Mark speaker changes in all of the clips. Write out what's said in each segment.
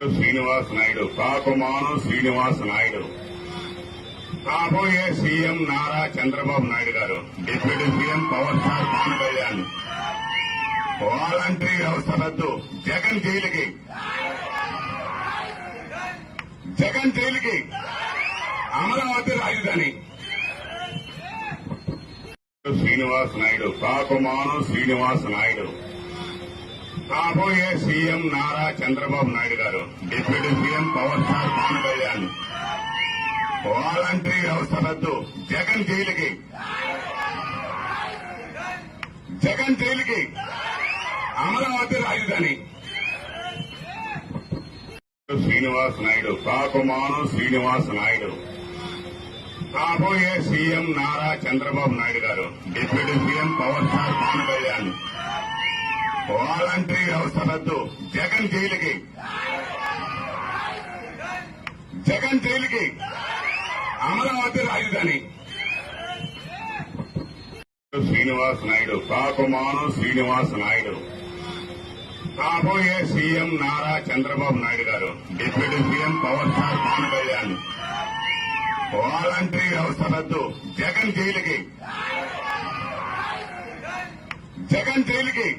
Speaker 1: శ్రీనివాస నాయుడు. కాకుమాను శ్రీనివాస నాయుడు. కాబోయే CM Nara Chandrababu Naidu garu? Deputy CM power star Pavan Kalyan. Voluntary వ్యవస్థ రద్దు. జగన్ జైలుకి. జగన్ జైలుకి. అమరావతి రాజధాని. శ్రీనివాస నాయుడు. కాకుమాను శ్రీనివాస నాయుడు. కాబోయే CM Nara Chandrababu Naidu garu deputy CM power star Pavan Kalyan voluntary వ్యవస్థ రద్దు జగన్ జైలుకి. జగన్ జైలుకి. అమరావతి రాజధాని. శ్రీనివాస్ నాయుడు కాకుమాను శ్రీనివాస్ నాయుడు. కాబోయే CM Nara Chandrababu Naidu garu deputy CM power star Pavan Kalyan. Voluntary వ్యవస్థ రద్దు జగన్ జైలుకి. జగన్ జైలుకి. అమరావతి రాజధాని. శ్రీనివాస్ నాయుడు. కాకుమాను శ్రీనివాస్ నాయుడు. కాబోయే CM Nara Chandrababu Naidu garu. Deputy CM power star Pavan Kalyan. Voluntary వ్యవస్థ రద్దు జగన్ జైలుకి. జగన్ జైలుకి.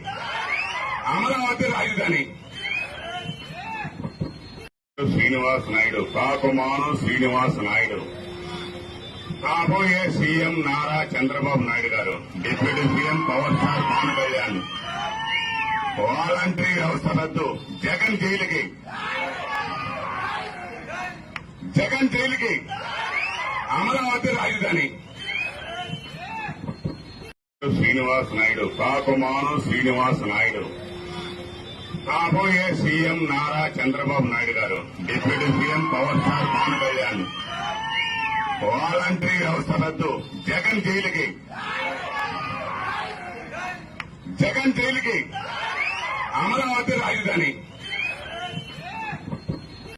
Speaker 1: అమరావతి రాజధాని శ్రీనివాస్ నాయుడు కాకుమాను శ్రీనివాస్ నాయుడు. రాబోయే CM Nara Chandrababu Naidu garu deputy CM power star Pavan Kalyan. Voluntary వ్యవస్థ రద్దు జగన్ జైలుకి. జగన్ జైలుకి. అమరావతి రాజధాని శ్రీనివాస్ నాయుడు కాకుమాను శ్రీనివాస్ నాయుడు. రాబోయే CM Nara Chandrababu Naidu garu deputy CM power star Pavan Kalyan. Voluntary వ్యవస్థ రద్దు. జగన్ జైలుకి. జగన్ జైలుకి. అమరావతి రాజధాని.